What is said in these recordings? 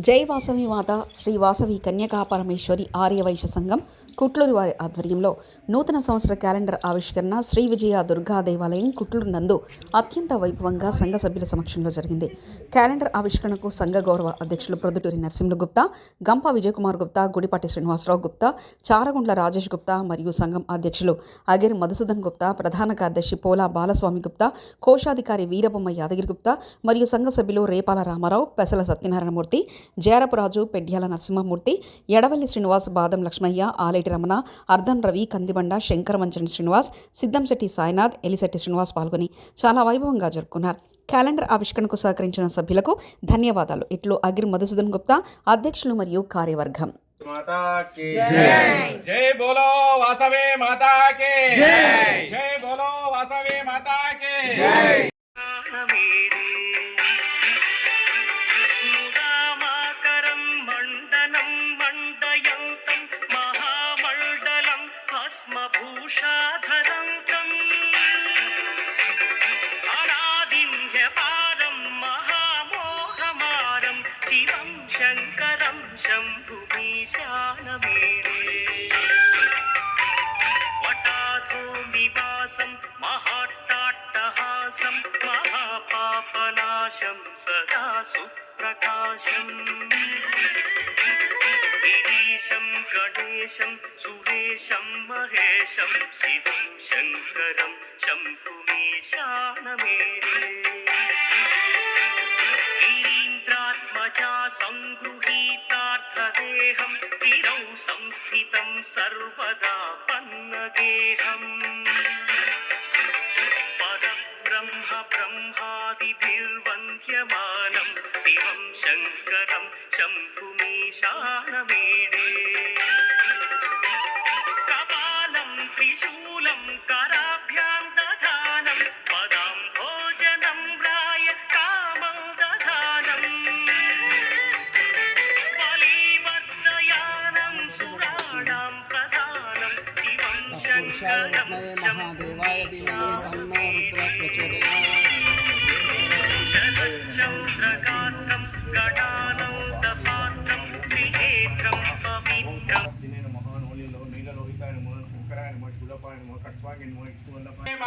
జై వాసవి మాత శ్రీ వాసవి కన్యకా పరమేశ్వరి ఆర్యవైశ్య సంఘం కుట్లూరు వారి ఆధ్వర్యంలో నూతన సంవత్సర క్యాలెండర్ ఆవిష్కరణ శ్రీ విజయ దుర్గా దేవాలయం కుట్లూరు నందు అత్యంత వైభవంగా సంఘ సభ్యుల సమక్షంలో జరిగింది. క్యాలెండర్ ఆవిష్కరణకు సంఘ గౌరవ అధ్యక్షులు ప్రొద్దుటూరి నరసింహ గుప్తా గంప విజయకుమార్ గుప్తా గుడిపాటి శ్రీనివాసరావు గుప్తా చారగుండ్ల రాజేష్ గుప్తా మరియు సంఘం అధ్యక్షులు అగిర్ మధుసూదన్ గుప్తా ప్రధాన కార్యదర్శి పోలా బాలస్వామి గుప్తా కోశాధికారి వీరబొమ్మ యాదగిరి గుప్తా మరియు సంఘ సభ్యులు రేపాల రామారావు పెసల సత్యనారాయణమూర్తి జయరపురాజు పెడ్యాల నరసింహమూర్తి ఎడవల్లి శ్రీనివాస్ బాదం లక్ష్మయ్య ఆలేటి రమణ అర్ధం రవి కందిబండ శంకర మంచని శ్రీనివాస్ సిద్దంశెట్టి సాయినాథ్ ఎలిశెట్టి శ్రీనివాస్ పాల్గొని చాలా వైభవంగా జరుపుకున్నారు. క్యాలెండర్ ఆవిష్కరణకు సహకరించిన సభ్యులకు ధన్యవాదాలు. ఇట్లు అగిరి మధుసూదన్ గుప్తా అధ్యక్షులు మరియు కార్యవర్గం. జై! వాసవే सङ्गृहीतार्थदेहं गिरौ संस्थितं सर्वदा पन्नगेहम् परब्रह्म ब्रह्मादिभिर्वन्द्यमानं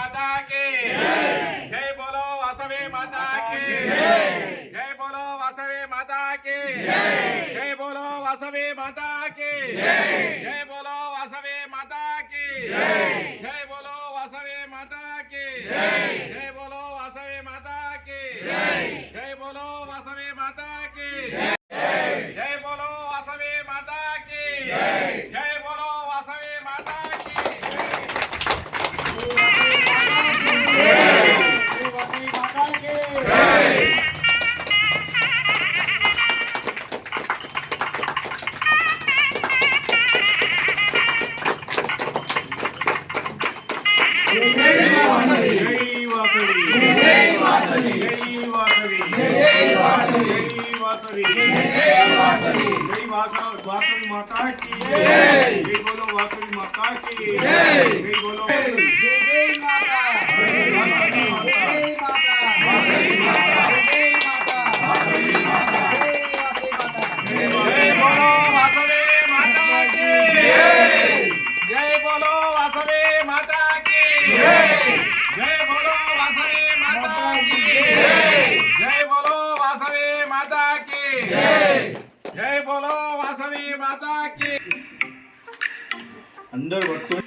माता के जय जय बोलो वासवे माता के जय जय बोलो वासवे माता के जय जय बोलो वासवे माता के जय जय बोलो वासवे माता के जय जय बोलो वासवे माता के जय जय बोलो बोलो वासुरी माता की बोलो जय जय माता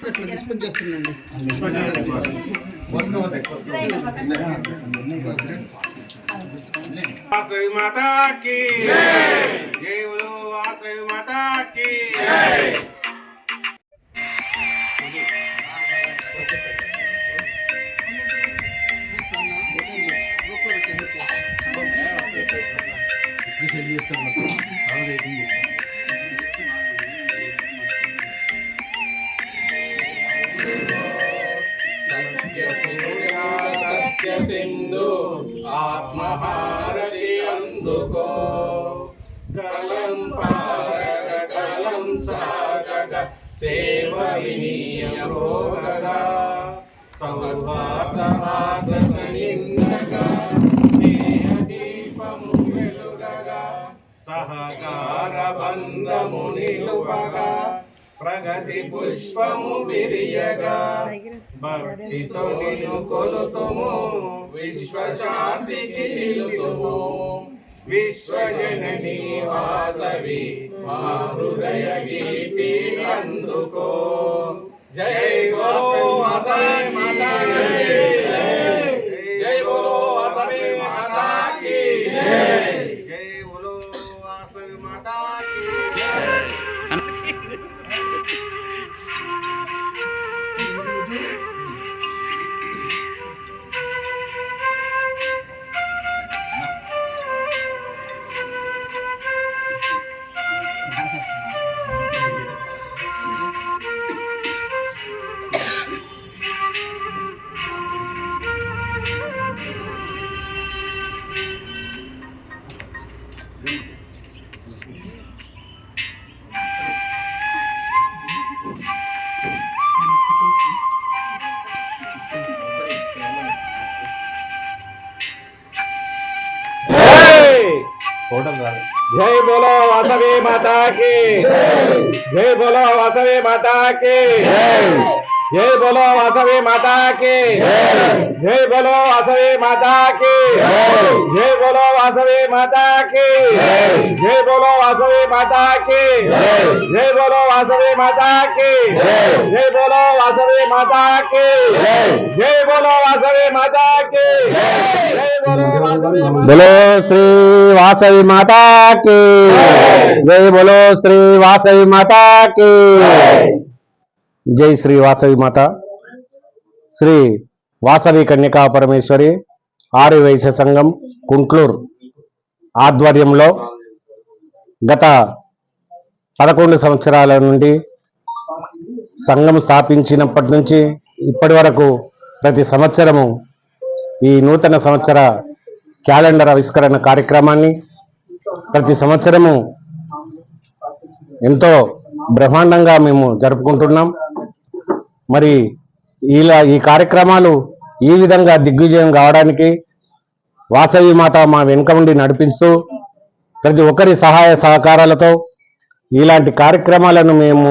ఇట్లా డిస్పెన్స్ చేస్తుందండి వాసవి మాతాకి దేవులు వాసవి మాతాకి సౌభాగ్యమాత నిన్నగా దీపము వెలుగగా సహకార బంధము ప్రగతి పుష్పము విరియగా భక్తితో నిన్ను కొలుతుము విశ్వశాంతికి నిలుతుము. విశ్వజనని వాసవి మా హృదయ గీతి అందుకో. జయ జై బోలో వాసవి మాతా की జై బోలో వాసవి మాతా जय बोलो वासवे माता के जय बोलो वासवे माता के जय बोलो वासवे माता के जय बोलो वासवे माता के जय बोलो वासवे माता के जय बोलो वासवे माता के जय बोलो वासवे माता के बोलो श्री वासवी माता की जय बोलो श्री वासवी माता की జై శ్రీ వాసవి మాత. శ్రీ వాసవి కన్యకా పరమేశ్వరి ఆర్య వైశ్య సంఘం కుంక్లూర్ ఆధ్వర్యంలో గత పదకొండు సంవత్సరాల నుండి సంఘం స్థాపించినప్పటి నుంచి ఇప్పటి వరకు ప్రతి సంవత్సరము ఈ నూతన సంవత్సర క్యాలెండర్ ఆవిష్కరణ కార్యక్రమాన్ని ప్రతి సంవత్సరము ఎంతో బ్రహ్మాండంగా మేము జరుపుకుంటున్నాం. మరి ఇలా ఈ కార్యక్రమాలు ఈ విధంగా దిగ్విజయం కావడానికి వాసవి మాత మా వెనుక ఉండి నడిపిస్తూ ప్రతి ఒక్కరి సహాయ సహకారాలతో ఇలాంటి కార్యక్రమాలను మేము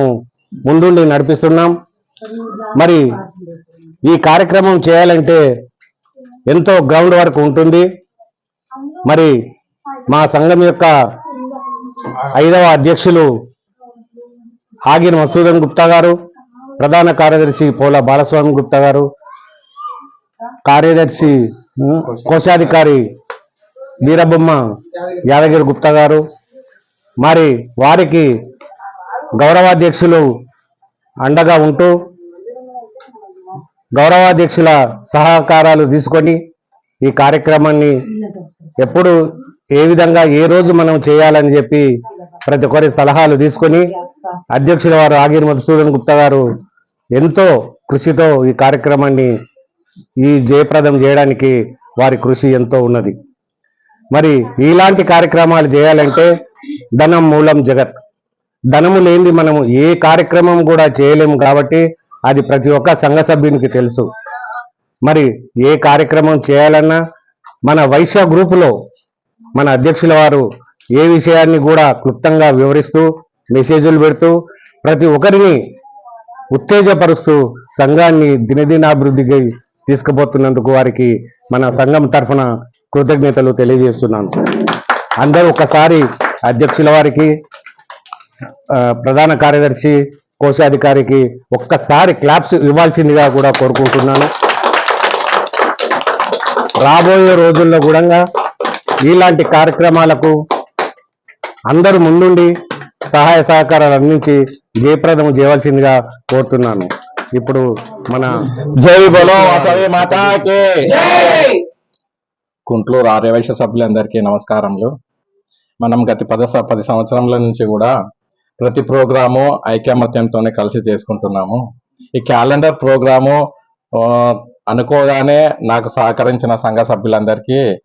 ముందుండి నడిపిస్తున్నాం. మరి ఈ కార్యక్రమం చేయాలంటే ఎంతో గ్రౌండ్ వర్క్ ఉంటుంది. మరి మా సంఘం యొక్క ఐదవ అధ్యక్షులు ఆగిన మసూదన్ గుప్తా గారు ప్రధాన కార్యదర్శి పోల బాలస్వామి గుప్తా గారు కార్యదర్శి కోశాధికారి వీరబొమ్మ యాదగిరి గుప్తా గారు మరి వారికి గౌరవాధ్యక్షులు అండగా ఉంటూ గౌరవాధ్యక్షుల సహకారాలు తీసుకొని ఈ కార్యక్రమాన్ని ఎప్పుడు ఏ విధంగా ఏ రోజు మనం చేయాలని చెప్పి ప్రతి ఒక్కరి సలహాలు తీసుకొని అధ్యక్షుల వారు ఆగిరి మధుసూదన్ గుప్తా గారు ఎంతో కృషితో ఈ కార్యక్రమాన్ని ఈ జయప్రదం చేయడానికి వారి కృషి ఎంతో ఉన్నది. మరి ఇలాంటి కార్యక్రమాలు చేయాలంటే ధనం మూలం జగత్. ధనము లేనిది మనము ఏ కార్యక్రమం కూడా చేయలేము కాబట్టి అది ప్రతి ఒక్క సంఘ సభ్యునికి తెలుసు. మరి ఏ కార్యక్రమం చేయాలన్నా మన వైశ్య గ్రూపులో మన అధ్యక్షుల వారు ఏ విషయాన్ని కూడా క్లుప్తంగా వివరిస్తూ మెసేజ్లు పెడుతూ ప్రతి ఒక్కరిని ఉత్తేజపరుస్తూ సంఘాన్ని దినదినాభివృద్ధికి తీసుకుపోతున్నందుకు వారికి మన సంఘం తరఫున కృతజ్ఞతలు తెలియజేస్తున్నాను. అందరూ ఒకసారి అధ్యక్షుల వారికి ప్రధాన కార్యదర్శి కోశాధికారికి ఒక్కసారి క్లాప్స్ ఇవ్వాల్సిందిగా కూడా కోరుకుంటున్నాను. రాబోయే రోజుల్లో కూడా ఇలాంటి కార్యక్రమాలకు అందరూ ముందుండి సహాయ సహకారాలు అందించి జయప్రదము చేయవలసిందిగా కోరుతున్నాను. ఇప్పుడు మన జై బోలో మాతాకి. కుంట్లూరు ఆర్యవైశ్య సభ్యులందరికీ నమస్కారములు. మనం గత పద స- పది సంవత్సరముల నుంచి కూడా ప్రతి ప్రోగ్రాము ఐకమత్యంతోనే కలిసి చేసుకుంటున్నాము. ఈ క్యాలెండర్ ప్రోగ్రాము అనుకోగానే నాకు సహకరించిన సంఘ సభ్యులందరికీ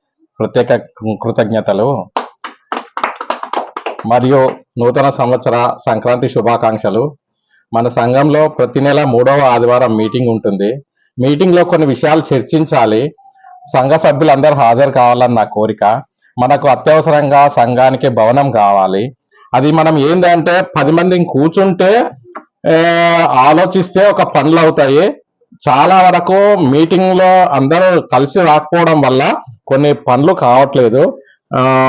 ప్రత్యేక కృతజ్ఞతలు. మరియు నూతన సంవత్సర సంక్రాంతి శుభాకాంక్షలు. మన సంఘంలో ప్రతి నెల మూడవ ఆదివారం మీటింగ్ ఉంటుంది. మీటింగ్లో కొన్ని విషయాలు చర్చించాలి. సంఘ సభ్యులందరూ హాజరు కావాలని నా కోరిక. మనకు అత్యవసరంగా సంఘానికి భవనం కావాలి. అది మనం ఏంటంటే పది మందిని కూర్చుంటే ఆలోచిస్తే ఒక పనులు అవుతాయి. చాలా వరకు మీటింగ్లో అందరూ కలిసి రాకపోవడం వల్ల కొన్ని పనులు కావట్లేదు.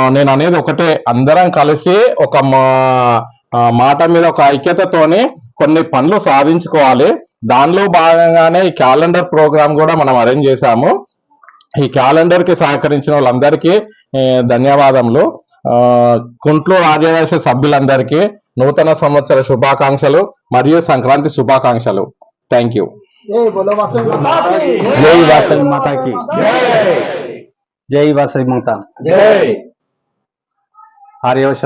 నేను అనేది ఒకటే. అందరం కలిసి ఒక మాట మీద ఒక ఐక్యతతోని కొన్ని పనులు సాధించుకోవాలి. దానిలో భాగంగానే ఈ క్యాలెండర్ ప్రోగ్రామ్ కూడా మనం అరేంజ్ చేశాము. ఈ క్యాలెండర్కి సహకరించిన వాళ్ళందరికీ ధన్యవాదములు. ఆ, కుంట్లో రాజవేశ సభ్యులందరికీ నూతన సంవత్సర శుభాకాంక్షలు మరియు సంక్రాంతి శుభాకాంక్షలు. Thank you. జై వాసవి మాతాకి. జై వాసవి మాతాకి జై. వాసవి మాత ఆర్యవశ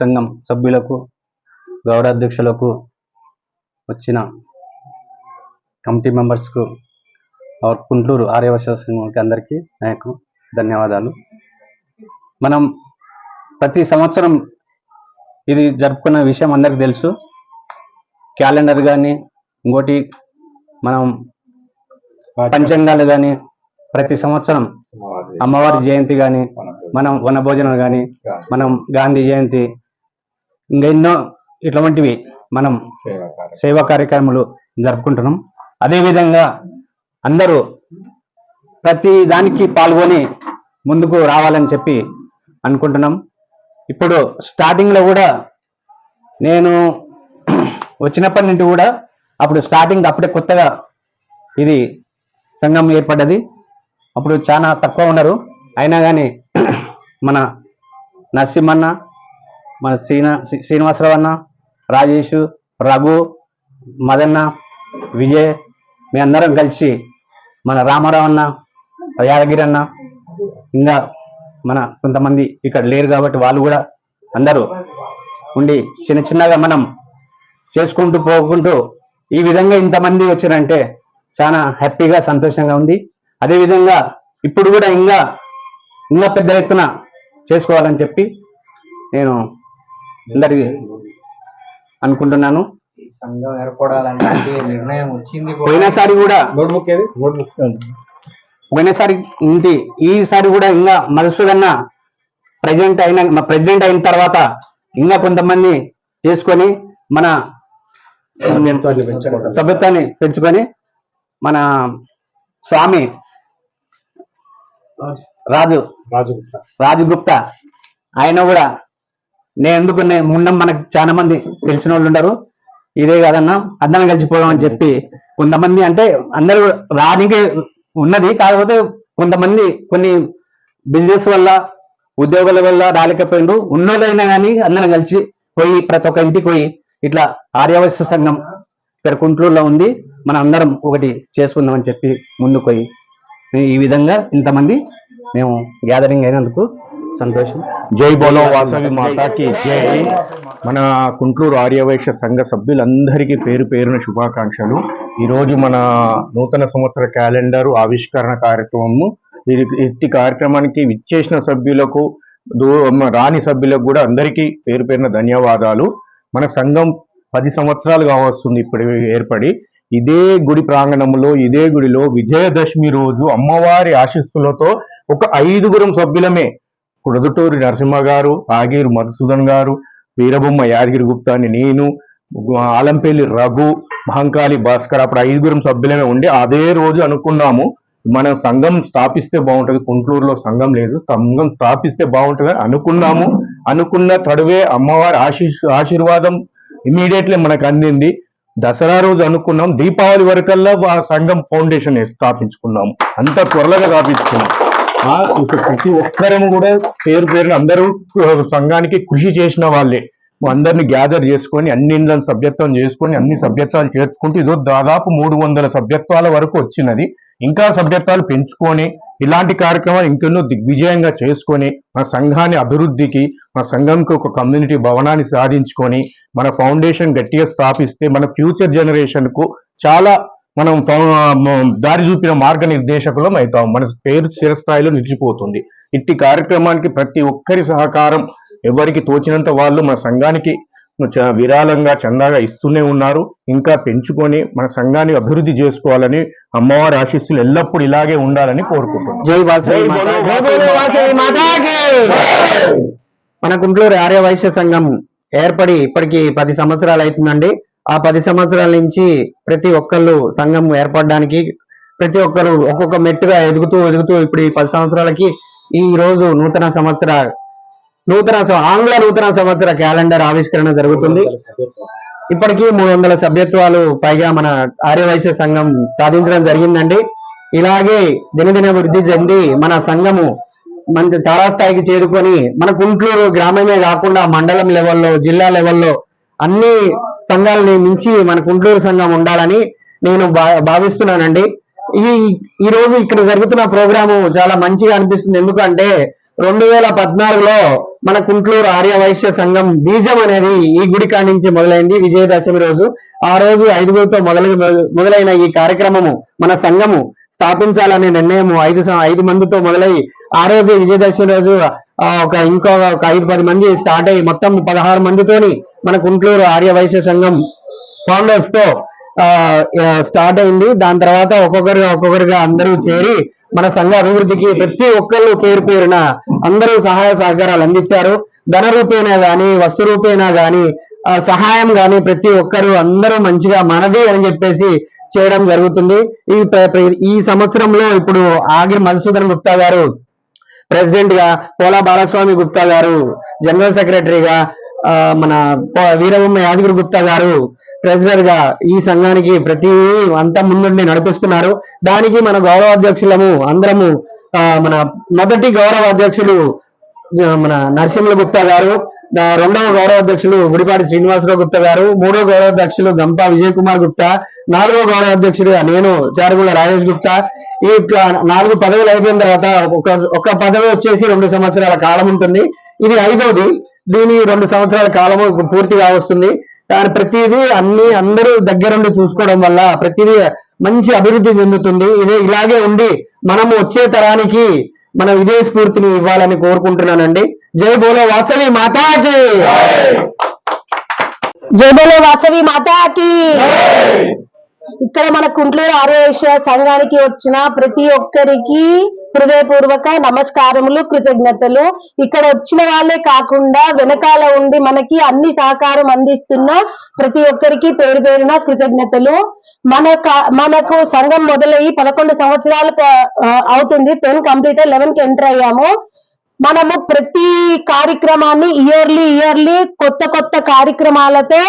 సంఘం సభ్యులకు గౌరవాధ్యక్షులకు వచ్చిన కమిటీ మెంబర్స్కు కుంటూరు ఆర్యవశ సంఘంకి అందరికీ నా యొక్క ధన్యవాదాలు. మనం ప్రతి సంవత్సరం ఇది జరుపుకున్న విషయం అందరికీ తెలుసు. క్యాలెండర్ కానీ ఇంకోటి మనం పంచాంగాలు కానీ ప్రతి సంవత్సరం అమ్మవారి జయంతి కానీ మనం వనభోజనం కానీ మనం గాంధీ జయంతి ఇంకా ఎన్నో ఇటువంటివి మనం సేవా కార్యక్రమాలు. జరుపుకుంటున్నాం. అదేవిధంగా అందరూ ప్రతి దానికి పాల్గొని ముందుకు రావాలని చెప్పి అనుకుంటున్నాం. ఇప్పుడు స్టార్టింగ్లో కూడా నేను వచ్చినప్పటి నుండి కూడా అప్పుడు స్టార్టింగ్ అప్పుడే కొత్తగా ఇది సంఘం ఏర్పడ్డది. అప్పుడు చాలా తక్కువ ఉన్నారు. అయినా కానీ మన నరసింహన్న మన శ్రీన శ్రీనివాసరావు అన్న రాజేష్ రఘు మదన్న విజయ్ మీ అందరం కలిసి మన రామారావు అన్న యాదగిరి అన్న ఇంకా మన కొంతమంది ఇక్కడ లేరు కాబట్టి వాళ్ళు కూడా అందరూ ఉండి చిన్న చిన్నగా మనం చేసుకుంటూ పోకుంటూ ఈ విధంగా ఇంతమంది వచ్చారంటే చాలా హ్యాపీగా సంతోషంగా ఉంది. అదే విధంగా ఇప్పుడు కూడా ఇంకా ఇంకా పెద్ద ఎత్తున చేసుకోవాలని చెప్పి నేను అందరికి అనుకుంటున్నాను. పోయినసారి కూడా పోయినసారి ఇంటి ఈసారి కూడా ఇంకా మధుసూదన్న ప్రెసిడెంట్ అయిన ప్రెసిడెంట్ అయిన తర్వాత ఇంకా కొంతమంది చేసుకొని మన సభ్యత్వాన్ని పెంచుకొని మన స్వామి రాజు. రాజు రాజు గుప్తా ఆయన కూడా నేను ఎందుకు ముండం మనకు చాలా మంది తెలిసిన వాళ్ళు ఉండరు. ఇదే కాదన్నా అందరం కలిసిపోదాం అని చెప్పి కొంతమంది అంటే అందరూ రానికి ఉన్నది కాకపోతే కొంతమంది కొన్ని బిజినెస్ వల్ల ఉద్యోగాల వల్ల రాలేకపోయిండ్రు. ఉన్నోళ్ళైనా కానీ అందరం కలిసి పోయి ప్రతి ఒక్క ఇంటికి పోయి ఇట్లా ఆర్యవశ్య సంఘం ఇక్కడ కుంట్లూరులో ఉంది. మనం అందరం ఒకటి చేసుకుందాం అని చెప్పి ముందుకు పోయి ఈ విధంగా ఇంతమంది మేము గ్యాదరింగ్ అయినందుకు సంతోషం. జై బోలో వాసవి మాతాకి జై. మన కుంట్లూరు ఆర్యవైశ్య సంఘ సభ్యులందరికీ పేరు పేరున శుభాకాంక్షలు. ఈరోజు మన నూతన సంవత్సర క్యాలెండర్ ఆవిష్కరణ కార్యక్రమము. ఇది- ఇట్టి కార్యక్రమానికి విచ్చేసిన సభ్యులకు దూ- రాని సభ్యులకు కూడా అందరికీ పేరు పేరున ధన్యవాదాలు. మన సంఘం పది సంవత్సరాలుగా వస్తుంది ఇప్పుడు ఏర్పడి. ఇదే గుడి ప్రాంగణంలో ఇదే గుడిలో విజయదశమి రోజు అమ్మవారి ఆశీస్సులతో ఒక ఐదుగురం సభ్యులమే కుడదుటూరి నరసింహ గారు ఆగిరి మధుసూదన్ గారు వీరబొమ్మ యాదగిరి గుప్తా అని నేను ఆలంపల్లి రఘు మహంకాళి భాస్కర్ అప్పుడు ఐదుగురం సభ్యులమే ఉండి అదే రోజు అనుకున్నాము. మనం సంఘం స్థాపిస్తే బాగుంటుంది కుంట్లూరులో సంఘం లేదు సంఘం స్థాపిస్తే బాగుంటుంది అనుకున్నాము. అనుకున్న తడువే అమ్మవారి ఆశీస్ ఆశీర్వాదం ఇమీడియట్లీ మనకు అందింది. దసరా రోజు అనుకున్నాం దీపావళి వరకల్లా ఆ సంఘం ఫౌండేషన్ స్థాపించుకున్నాం. అంత త్వరగా స్థాపించుకున్నాం. ఆ, ఇప్పుడు ప్రతి ఒక్కరం కూడా పేరు పేరున అందరూ సంఘానికి కృషి చేసిన వాళ్ళే. అందరిని గ్యాదర్ చేసుకొని అన్ని ఇండ్లను సభ్యత్వం చేసుకొని అన్ని సభ్యత్వాలు చేర్చుకుంటూ ఇదో దాదాపు మూడు వందల సభ్యత్వాల వరకు వచ్చినది. ఇంకా సభ్యత్వాలు పెంచుకొని ఇలాంటి కార్యక్రమాలు ఇంకెన్నో దిగ్విజయంగా చేసుకొని మన సంఘాన్ని అభివృద్ధికి మన సంఘంకి ఒక కమ్యూనిటీ భవనాన్ని సాధించుకొని మన ఫౌండేషన్ గట్టిగా స్థాపిస్తే మన ఫ్యూచర్ జనరేషన్కు చాలా మనం దారి చూపిన మార్గనిర్దేశకులం అవుతాం మన పేరు చిరస్థాయిలో నిలిచిపోతుంది. ఇట్టి కార్యక్రమానికి ప్రతి ఒక్కరి సహకారం ఎవరికి తోచినంత వాళ్ళు మన సంఘానికి విరాళంగా చందాగా ఇస్తూనే ఉన్నారు. ఇంకా పెంచుకొని మన సంఘాన్ని అభివృద్ధి చేసుకోవాలని అమ్మవారి ఆశీస్సులు ఎల్లప్పుడూ ఇలాగే ఉండాలని కోరుకుంటున్నాం. మన గుంటూరు ఆర్య వైశ్య సంఘం ఏర్పడి ఇప్పటికి పది సంవత్సరాలు అవుతుందండి. ఆ పది సంవత్సరాల నుంచి ప్రతి ఒక్కళ్ళు సంఘం ఏర్పడడానికి ప్రతి ఒక్కరు ఒక్కొక్క మెట్టుగా ఎదుగుతూ ఎదుగుతూ ఇప్పుడు ఈ పది సంవత్సరాలకి ఈ రోజు నూతన సంవత్సర నూతన ఆంగ్ల నూతన సంవత్సర క్యాలెండర్ ఆవిష్కరణ జరుగుతుంది. ఇప్పటికీ మూడు వందల సభ్యత్వాలు పైగా మన ఆర్యవైశ్య సంఘం సాధించడం జరిగిందండి. ఇలాగే దినదిన వృద్ధి చెంది మన సంఘము మంచి తారాస్థాయికి చేరుకొని మన గుంటూరు గ్రామమే కాకుండా మండలం లెవెల్లో జిల్లా లెవెల్లో అన్ని సంఘాలని మించి మన గుంటూరు సంఘం ఉండాలని నేను భా- భావిస్తున్నానండి. ఈ ఈ రోజు ఇక్కడ జరుగుతున్న ప్రోగ్రాము చాలా మంచిగా అనిపిస్తుంది. ఎందుకంటే రెండు వేల పద్నాలుగులో మన కుంట్లూరు ఆర్య వైశ్య సంఘం బీజం అనేది ఈ గుడి కాడి నుంచి మొదలైంది విజయదశమి రోజు. ఆ రోజు ఐదుగురితో మొదలు మొదలైన ఈ కార్యక్రమము మన సంఘము స్థాపించాలనే నిర్ణయం ఐదు ఐదు మందితో మొదలై ఆ రోజు విజయదశమి రోజు ఒక ఇంకో ఒక ఐదు పది మంది స్టార్ట్ అయ్యి మొత్తం పదహారు మందితోని మన కుంట్లూరు ఆర్య వైశ్య సంఘం ఫౌండర్స్తో స్టార్ట్ అయింది. దాని తర్వాత ఒక్కొక్కరుగా ఒక్కొక్కరుగా అందరూ చేరి మన సంఘ అభివృద్ధికి ప్రతి ఒక్కళ్ళు పేరు పేరున అందరూ సహాయ సహకారాలు అందించారు. ధన రూపేనా గాని వస్తు రూపేనా గాని సహాయం గాని ప్రతి ఒక్కరు అందరూ మంచిగా మనది అని చెప్పేసి చేయడం జరుగుతుంది. ఈ ప్ర- ఈ సంవత్సరంలో ఇప్పుడు ఆగిరి మధుసూదన్ గుప్తా గారు ప్రెసిడెంట్గా పోలా బాలస్వామి గుప్తా గారు జనరల్ సెక్రటరీగా మన వీరభూమ యాదగిరి గుప్తా గారు ట్రెజరర్గా ఈ సంఘానికి ప్రతి అంతా ముందుండి నడిపిస్తున్నారు. దానికి మన గౌరవ అధ్యక్షులము అందరము ఆ, మన మొదటి గౌరవ అధ్యక్షులు మన నరసింహ గుప్తా గారు రెండవ గౌరవ అధ్యక్షులు గుడిపాటి శ్రీనివాసరావు గుప్తా గారు మూడో గౌరవ అధ్యక్షులు గంపా విజయ్ కుమార్ గుప్తా నాలుగవ గౌరవ అధ్యక్షుడు నేను చారుగుల రాజేష్ గుప్తా. ఈ నాలుగు పదవులు అయిపోయిన తర్వాత ఒక ఒక పదవి వచ్చేసి రెండు సంవత్సరాల కాలం ఉంటుంది. ఇది ఐదవది. దీని రెండు సంవత్సరాల కాలము పూర్తిగా వస్తుంది. దాని ప్రతిదీ అన్ని అందరూ దగ్గరుండి చూసుకోవడం వల్ల ప్రతిదీ మంచి అభివృద్ధి చెందుతుంది. ఇదే ఇలాగే ఉండి మనము వచ్చే తరానికి మనం ఇదే స్ఫూర్తిని ఇవ్వాలని కోరుకుంటున్నానండి. జై బోలో వాసవి మాతాకి! జై బోలో వాసవి మాతాకి! ఇక్కడ మన కుంట్లూరు ఆర్యవేశ్య సంఘానికి వచ్చిన ప్రతి ఒక్కరికి హృదయపూర్వక నమస్కారములు కృతజ్ఞతలు. ఇక్కడ వచ్చిన వాళ్ళే కాకుండా వెనకాల ఉండి మనకి అన్ని సహకారం అందిస్తున్న ప్రతి ఒక్కరికి పేరు పేరున కృతజ్ఞతలు. మన మనకు సంఘం మొదలయ్యి పదకొండు సంవత్సరాలు అవుతుంది. టెన్ కంప్లీట్ లెవెన్కి ఎంటర్ అయ్యాము. మనము ప్రతి కార్యక్రమాన్ని ఇయర్లీ ఇయర్లీ కొత్త కొత్త కార్యక్రమాలతో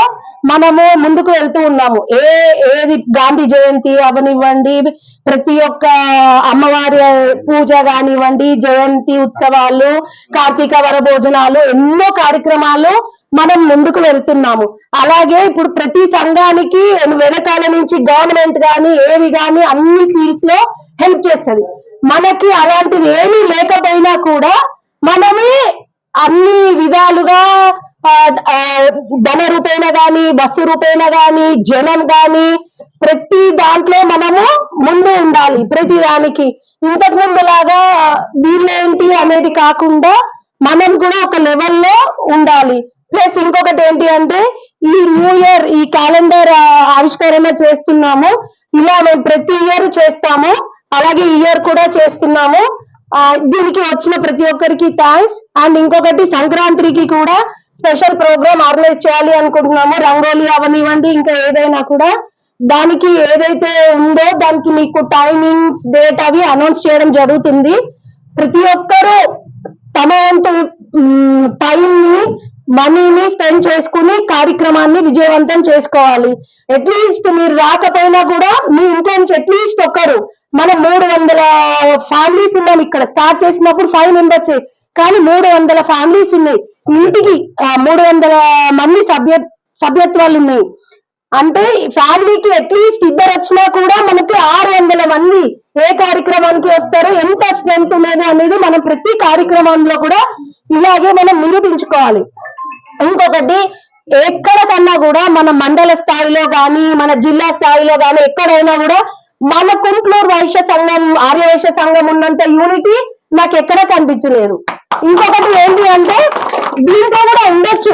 మనము ముందుకు వెళ్తూ ఉన్నాము. ఏ ఏది గాంధీ జయంతి అవనివ్వండి ప్రతి ఒక్క అమ్మవారి పూజ కానివ్వండి జయంతి ఉత్సవాలు కార్తీక వరభోజనాలు ఎన్నో కార్యక్రమాలు మనం ముందుకు వెళ్తున్నాము. అలాగే ఇప్పుడు ప్రతి సంఘానికి వెనకాల నుంచి గవర్నమెంట్ గాని ఏవి గాని అన్ని ఫీల్డ్స్లో హెల్ప్ చేస్తుంది. మనకి అలాంటివి ఏమీ లేకపోయినా కూడా మనమే అన్ని విధాలుగా ధన రూపేణ గాని బస్సు రూపేణ గాని జనం గాని ప్రతి దాంట్లో మనము ముందు ఉండాలి ప్రతి దానికి. ఇంతకు ముందు లాగా వీళ్ళేంటి అనేది కాకుండా మనం కూడా ఒక లెవెల్లో ఉండాలి. ప్లస్ ఇంకొకటి ఏంటి అంటే ఈ న్యూ ఇయర్ ఈ క్యాలెండర్ ఆవిష్కరణ చేస్తున్నాము. ఇలా మేము ప్రతి ఇయర్ చేస్తాము. అలాగే ఇయర్ కూడా చేస్తున్నాము. దీనికి వచ్చిన ప్రతి ఒక్కరికి థ్యాంక్స్ అండ్ ఇంకొకటి సంక్రాంతికి కూడా స్పెషల్ ప్రోగ్రామ్ ఆర్గనైజ్ చేయాలి అనుకుంటున్నాము. రంగోలీ అవనివ్వండి ఇంకా ఏదైనా కూడా. దానికి ఏదైతే ఉందో దానికి మీకు టైమింగ్స్ డేట్ అవి అనౌన్స్ చేయడం జరుగుతుంది. ప్రతి ఒక్కరూ తమ వంతు టైంని మనీని స్పెండ్ చేసుకుని కార్యక్రమాన్ని విజయవంతం చేసుకోవాలి. అట్లీస్ట్ మీరు రాకపోయినా కూడా మీ ఇంట్లో నుంచి అట్లీస్ట్ ఒకరు మనం మూడు వందల ఫ్యామిలీస్ ఉన్నాం ఇక్కడ. స్టార్ట్ చేసినప్పుడు ఫైవ్ మెంబర్స్ కానీ మూడు వందల ఫ్యామిలీస్ ఉన్నాయి. ఇంటికి మూడు వందల మంది సభ్య సభ్యత్వాలు ఉన్నాయి. అంటే ఫ్యామిలీకి అట్లీస్ట్ ఇద్దరు వచ్చినా కూడా మనకి ఆరు వందల మంది ఏ కార్యక్రమానికి వస్తారో ఎంత స్ట్రెంత్ ఉన్నది అనేది మనం ప్రతి కార్యక్రమంలో కూడా ఇలాగే మనం నిరూపించుకోవాలి. ఇంకొకటి ఎక్కడ కన్నా కూడా మన మండల స్థాయిలో కానీ మన జిల్లా స్థాయిలో కానీ ఎక్కడైనా కూడా మన కుంట్లూరు వైశ్య సంఘం ఆర్య వైశ్య సంఘం ఉన్నంత యూనిటీ నాకు ఎక్కడ కనిపించలేదు. ఇంకొకటి ఏంటి అంటే దీంట్లో కూడా ఉండొచ్చు.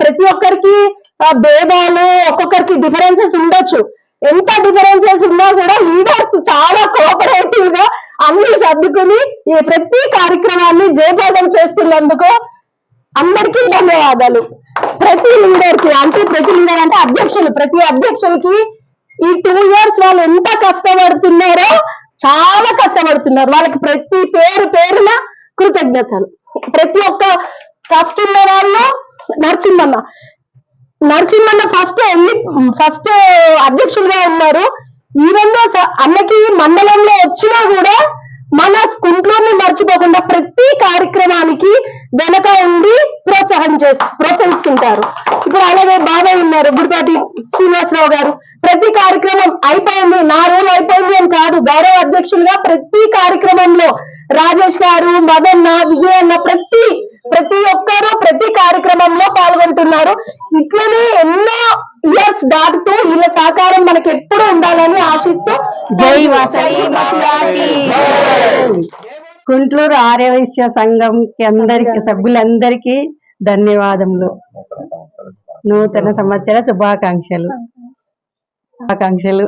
ప్రతి ఒక్కరికి భేదాలు ఒక్కొక్కరికి డిఫరెన్సెస్ ఉండొచ్చు. ఎంత డిఫరెన్సెస్ ఉన్నా కూడా లీడర్స్ చాలా కోఆపరేటివ్గా అన్ని సర్దుకుని ఈ ప్రతి కార్యక్రమాన్ని జయప్రదం చేస్తున్నందుకు అందరికీ ధన్యవాదాలు. ప్రతి లీడర్కి అంటే ప్రతి లీడర్ అంటే అధ్యక్షులు ప్రతి అధ్యక్షులకి ఈ టూ ఇయర్స్ వాళ్ళు ఎంత కష్టపడుతున్నారో చాలా కష్టపడుతున్నారు. వాళ్ళకి ప్రతి పేరు పేరున కృతజ్ఞతలు. ప్రతి ఒక్క ఫస్ట్ ఉన్న వాళ్ళు నరసింహన్న. నరసింహన్న ఫస్ట్ ఎన్ని ఫస్ట్ అధ్యక్షులుగా ఉన్నారు. ఈవెన్ అన్నకి మండలంలో వచ్చినా కూడా మన గుంటూరుని మర్చిపోకుండా ప్రతి కార్యక్రమానికి వెనక ఉండి ప్రోత్సాహం చేసి ప్రోత్సహిస్తుంటారు. ఇప్పుడు అలాగే బాబాయ్ ఉన్నారు గుడిపాటి శ్రీనివాసరావు గారు. ప్రతి కార్యక్రమం అయిపోయింది. నా రోజు అయిపోయింది అని కాదు. గౌరవ అధ్యక్షులుగా ప్రతి కార్యక్రమంలో రాజేష్ గారు మదన్న విజయ్ అన్న ప్రతి ప్రతి ఒక్కరూ ప్రతి కార్యక్రమంలో పాల్గొంటున్నారు. ఇట్లనే ఎన్నో ఇయర్స్ దాటుతూ వీళ్ళ సహకారం మనకి ఎప్పుడూ ఉండాలని ఆశిస్తూ జై వాసవి గుంటూరు ఆర్యవైశ్య సంఘంకి అందరికి సభ్యులందరికీ ధన్యవాదములు. నూతన సంవత్సర శుభాకాంక్షలు. శుభాకాంక్షలు.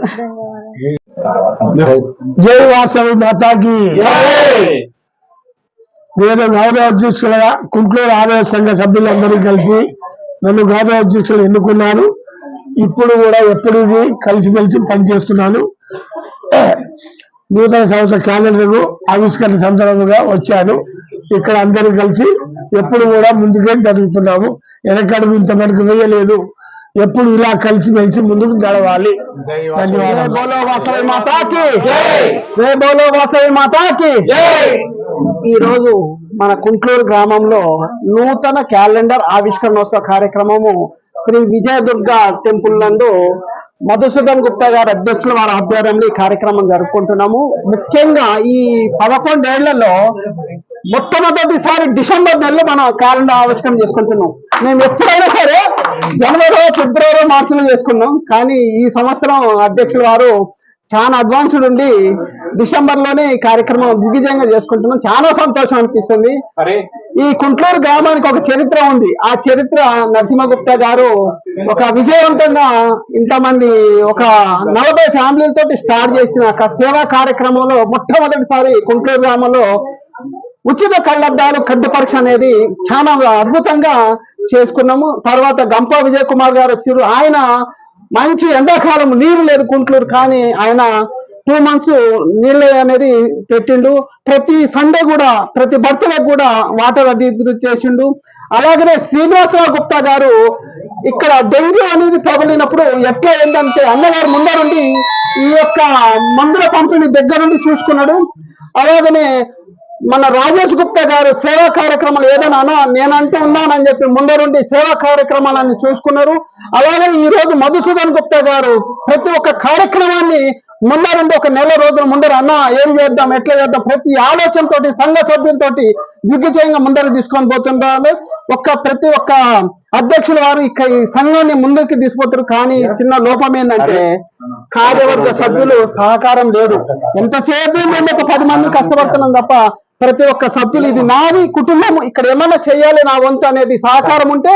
జై వాసవి మాతాకి. నేను గౌరవ అధ్యక్షులుగా కుంట్లూరు ఆదాయ సంఘ సభ్యులందరూ కలిపి నన్ను గౌరవ అధ్యక్షులు ఎన్నుకున్నారు ఇప్పుడు కూడా ఎప్పుడు కలిసిమెలిసి పనిచేస్తున్నాను. నూతన సంవత్సర క్యాలెండర్ ఆవిష్కరణ సందర్భంగా వచ్చాను. ఇక్కడ అందరూ కలిసి ఎప్పుడు కూడా ముందుకే జరుగుతున్నాము? వెనకడుగు ఇంతవరకు వేయలేదు. ఎప్పుడు ఇలా కలిసి మెలిసి ముందుకు నడవాలి? ధన్యవాదాలు బోలో వాసవి మాతాకి. జై బోలో వాసవి మాతాకి. ఈ రోజు మన కుంట్లూరు గ్రామంలో నూతన క్యాలెండర్ ఆవిష్కరణోత్సవ కార్యక్రమము శ్రీ విజయదుర్గ టెంపుల్ నందు మధుసూదన్ గుప్తా గారి అధ్యక్షుల వారి ఆధ్వర్యంలో ఈ కార్యక్రమం జరుపుకుంటున్నాము. ముఖ్యంగా ఈ పదకొండేళ్ళలో మొట్టమొదటిసారి డిసెంబర్ నెలలో మనం క్యాలెండర్ ఆవిష్కరణ చేసుకుంటున్నాం. మేము ఎప్పుడైనా సరే జనవరి ఫిబ్రవరి మార్చిలో చేసుకున్నాం. కానీ ఈ సంవత్సరం అధ్యక్షుల వారు చాలా అడ్వాన్స్డ్ ఉండి డిసెంబర్లోనే ఈ కార్యక్రమం దిగ్విజయంగా చేసుకుంటున్నాం. చాలా సంతోషం అనిపిస్తుంది. ఈ కుంట్లూరు గ్రామానికి ఒక చరిత్ర ఉంది. ఆ చరిత్ర నరసింహగుప్తా గారు ఒక విజయవంతంగా ఇంతమంది ఒక నలభై ఫ్యామిలీలతోటి స్టార్ట్ చేసిన ఒక సేవా కార్యక్రమంలో మొట్టమొదటిసారి కుంట్లూరు గ్రామంలో ఉచిత కళ్ళద్దాలు కంటి పరీక్ష అనేది చాలా అద్భుతంగా చేసుకున్నాము. తర్వాత గంపా విజయ్ కుమార్ గారు వచ్చారు. ఆయన మంచి ఎండాకాలం నీరు లేదు కుంటున్నారు కానీ ఆయన టూ మంత్స్ నీళ్ళు అనేది పెట్టిండు. ప్రతి సండే కూడా ప్రతి బర్త్డే కూడా వాటర్ అది చేసిండు. అలాగనే శ్రీనివాసరావు గుప్తా గారు ఇక్కడ డెంగ్యూ అనేది ప్రబలినప్పుడు ఎట్లా ఏంటంటే అన్నగారు ముందరుండి ఈ యొక్క మందుల పంపిణీ దగ్గరుండి చూసుకున్నాడు. అలాగనే మన రాజేష్ గుప్తా గారు సేవా కార్యక్రమాలు ఏదైనా నేనంటూ ఉన్నానని చెప్పి ముందరుండి సేవా కార్యక్రమాలన్నీ చూసుకున్నారు. అలాగే ఈ రోజు మధుసూదన్ గుప్తా గారు ప్రతి ఒక్క కార్యక్రమాన్ని ముందరుండి ఒక నెల రోజుల ముందర అన్న ఏం చేద్దాం ఎట్లా చేద్దాం ప్రతి ఆలోచనతోటి సంఘ సభ్యులతోటి దిగ్విజయంగా ముందర తీసుకొని పోతుంటారు ఒక్క ప్రతి ఒక్క అధ్యక్షుల వారు ఇక ఈ సంఘాన్ని ముందుకు తీసుకుపోతారు. కానీ చిన్న లోపం ఏంటంటే కార్యవర్గ సభ్యులు సహకారం లేదు. ఎంతసేపు మేము ఒక పది మంది కష్టపడుతున్నాం తప్ప ప్రతి ఒక్క సభ్యులు ఇది నాది కుటుంబం ఇక్కడ ఏమైనా చేయాలి నా వంతు అనేది సహకారం ఉంటే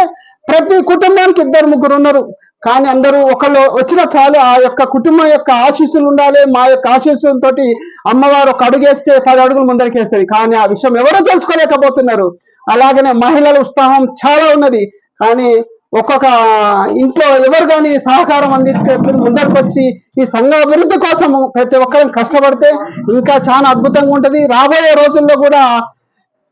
ప్రతి కుటుంబానికి ఇద్దరు ముగ్గురు ఉన్నారు. కానీ అందరూ ఒకళ్ళు వచ్చిన చాలు ఆ యొక్క కుటుంబం యొక్క ఆశీస్సులు ఉండాలి మా యొక్క ఆశీస్సులతో అమ్మవారు ఒక అడుగేస్తే పది అడుగులు ముందరికేస్తుంది కానీ ఆ విషయం ఎవరో తెలుసుకోలేకపోతున్నారు. అలాగనే మహిళల ఉత్సాహం చాలా ఉన్నది. కానీ ఒక్కొక్క ఇంట్లో ఎవరు కానీ సహకారం అందించట్లేదు ముందరికి వచ్చి ఈ సంఘ అభివృద్ధి కోసం ప్రతి ఒక్కరం కష్టపడితే ఇంకా చాలా అద్భుతంగా ఉంటుంది. రాబోయే రోజుల్లో కూడా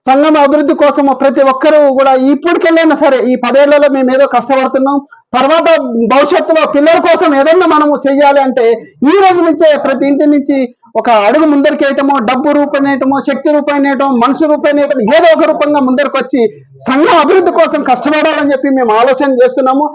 సంఘం అభివృద్ధి కోసం ప్రతి ఒక్కరూ కూడా ఇప్పటికెళ్ళైనా సరే ఈ పదేళ్ళలో మేము ఏదో కష్టపడుతున్నాం. తర్వాత భవిష్యత్తులో పిల్లల కోసం ఏదన్నా మనము చెయ్యాలి అంటే ఈ రోజు నుంచే ప్రతి ఇంటి నుంచి ఒక అడుగు ముందరికేయటమో డబ్బు రూపాయటమో శక్తి రూపాయటం మనసు రూపాయటం ఏదో ఒక రూపంగా ముందరికి వచ్చి సంఘం అభివృద్ధి కోసం కష్టపడాలని చెప్పి మేము ఆలోచన చేస్తున్నాము.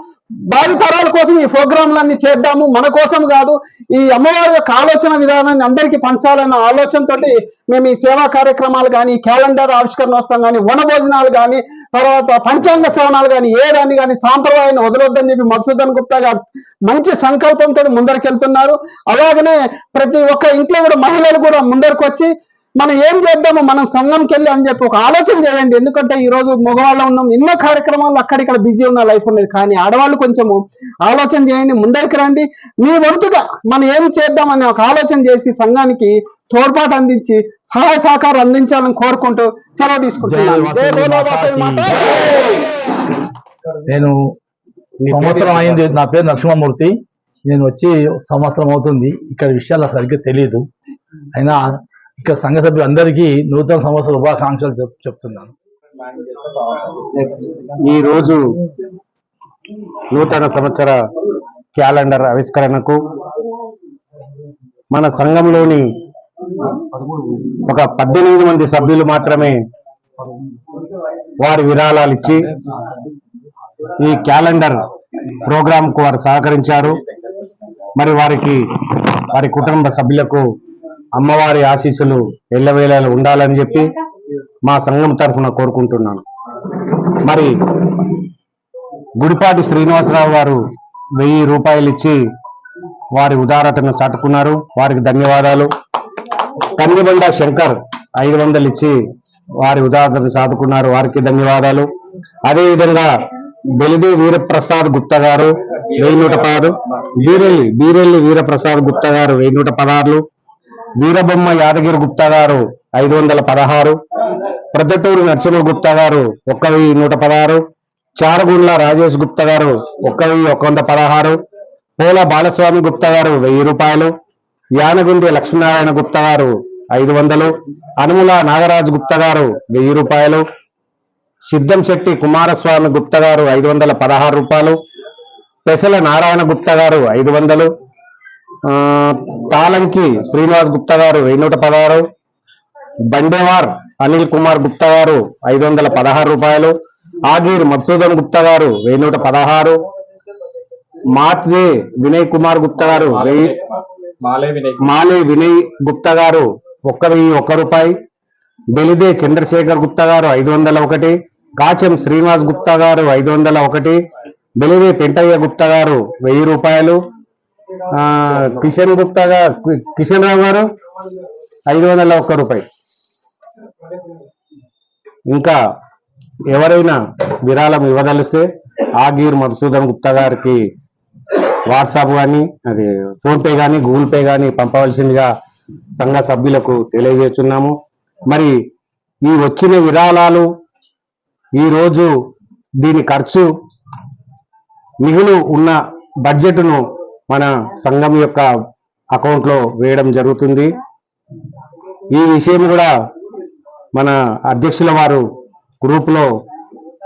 భావి తరాల కోసం ఈ ప్రోగ్రాంలన్నీ చేద్దాము. మన కోసం కాదు ఈ అమ్మవారి యొక్క ఆలోచన విధానాన్ని అందరికీ పంచాలన్న ఆలోచనతోటి మేము ఈ సేవా కార్యక్రమాలు కానీ క్యాలెండర్ ఆవిష్కరణోత్సవం కానీ వన భోజనాలు కానీ తర్వాత పంచాంగ శ్రవణాలు కానీ ఏదాన్ని కానీ సాంప్రదాయాన్ని వదలొద్దని చెప్పి మధుసూదన్ గుప్తా గారు మంచి సంకల్పంతో ముందరికి వెళ్తున్నారు అలాగనే ప్రతి ఒక్క ఇంట్లో కూడా మహిళలు కూడా ముందరికి వచ్చి మనం ఏం చేద్దాము మనం సంఘంకి వెళ్ళి అని చెప్పి ఒక ఆలోచన చేయండి. ఎందుకంటే ఈ రోజు మగవాళ్ళం ఉన్నాం ఎన్నో కార్యక్రమాలు అక్కడిక్కడ బిజీ ఉన్న లైఫ్ ఉన్నది కానీ ఆడవాళ్ళు కొంచెము ఆలోచన చేయండి ముందరికి రండి. మీ వంతుగా మనం ఏం చేద్దామని ఒక ఆలోచన చేసి సంఘానికి తోడ్పాటు అందించి సహాయ సహకారం అందించాలని కోరుకుంటూ సెలవు తీసుకుంటున్నాను. నేను సంవత్సరం అయింది నా పేరు నరసింహమూర్తి. నేను వచ్చి సంవత్సరం అవుతుంది. ఇక్కడ విషయాలు సరిగ్గా తెలియదు అయినా ఇక సంఘ సభ్యులందరికీ నూతన సంవత్సర శుభాకాంక్షలు చెప్తున్నాను. ఈ రోజు నూతన సంవత్సర క్యాలెండర్ ఆవిష్కరణకు మన సంఘంలోని ఒక పద్దెనిమిది మంది సభ్యులు మాత్రమే వారి విరాళాలు ఇచ్చి ఈ క్యాలెండర్ ప్రోగ్రాంకు వారు సహకరించారు. మరి వారికి వారి కుటుంబ సభ్యులకు అమ్మవారి ఆశీస్సులు ఎల్లవేళలు ఉండాలని చెప్పి మా సంఘం తరఫున కోరుకుంటున్నాను. మరి గుడిపాటి శ్రీనివాసరావు గారు వెయ్యి రూపాయలు ఇచ్చి వారి ఉదారతను చాటుకున్నారు. వారికి ధన్యవాదాలు. కన్నిబండ శంకర్ ఐదు వందలు ఇచ్చి వారి ఉదారతను సాధుకున్నారు వారికి ధన్యవాదాలు. అదేవిధంగా బెలిదే వీరప్రసాద్ గుప్తా గారు వెయ్యి నూట పదహారు. బీరెల్లి బీరెల్లి వీరప్రసాద్ గుప్తా గారు వెయ్యి నూట పదహారులు. వీరబొమ్మ యాదగిరి గుప్తా గారు ఐదు వందల పదహారు ప్రొద్దటూరు నరసింహ గుప్తా గారు ఒక్క వెయ్యి నూట పదహారు చారగుండ్ల రాజేష్ గుప్తా గారు ఒక్క వెయ్యి ఒక వంద పదహారు పోల బాలస్వామి గుప్తా గారు వెయ్యి రూపాయలు యానగుండి లక్ష్మీనారాయణ గుప్తా గారు ఐదు వందలు అనుముల నాగరాజ్ గుప్తా గారు వెయ్యి రూపాయలు సిద్ధం శెట్టి కుమారస్వామి గుప్తా గారు ఐదు వందల పదహారు రూపాయలు పెసల నారాయణ గుప్తా గారు ఐదు వందలు తాళంకి శ్రీనివాస్ గుప్తా గారు వెయ్యి నూట పదహారు బండేవార్ అనిల్ కుమార్ గుప్తా గారు ఐదు వందల పదహారు రూపాయలు ఆగీర్ మధుసూదన్ గుప్తా గారు వెయ్యి నూట పదహారు మాత్వే వినయ్ కుమార్ గుప్తా గారు వెయ్యి మాలే వినయ్ గుప్తా గారు ఒక్క వెయ్యి ఒక్క రూపాయి బెలిదే చంద్రశేఖర్ గుప్తా గారు ఐదు వందల ఒకటి కాచెం శ్రీనివాస్ గుప్తా గారు ఐదు వందల ఒకటి బెలిదే పెంటయ్య గుప్తా గారు వెయ్యి రూపాయలు కిషన్ గుప్తా గారు కిషన్ రావు గారు ఐదు వందల ఒక్క రూపాయి. ఇంకా ఎవరైనా విరాళం ఇవ్వదలిస్తే ఆగీర్ మధుసూదన్ గుప్తా గారికి వాట్సాప్ కానీ అది ఫోన్పే కానీ గూగుల్ పే కానీ పంపవలసిందిగా సంఘ సభ్యులకు తెలియజేస్తున్నాము. మరి ఈ వచ్చిన విరాళాలు ఈరోజు దీని ఖర్చు మిగులు ఉన్న బడ్జెట్ను మన సంఘం యొక్క అకౌంట్లో వేయడం జరుగుతుంది. ఈ విషయం కూడా మన అధ్యక్షుల వారు గ్రూపులో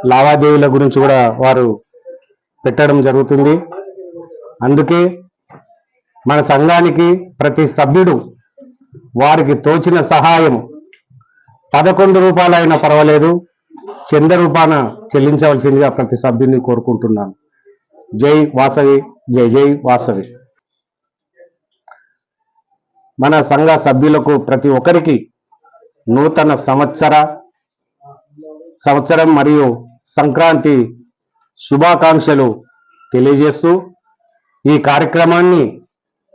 లావాదేవీల గురించి కూడా వారు పెట్టడం జరుగుతుంది. అందుకే మన సంఘానికి ప్రతి సభ్యుడు వారికి తోచిన సహాయం పదకొండు రూపాయలైనా పర్వాలేదు చంద రూపాన చెల్లించవలసిందిగా ప్రతి సభ్యుని కోరుకుంటున్నాను. జై వాసవి జై జై వాసవి. మన సంఘ సభ్యులకు ప్రతి ఒక్కరికి నూతన సంవత్సర సంవత్సరం మరియు సంక్రాంతి శుభాకాంక్షలు తెలియజేస్తూ ఈ కార్యక్రమాన్ని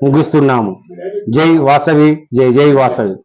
ముగిస్తున్నాము. జై వాసవి జై జై వాసవి.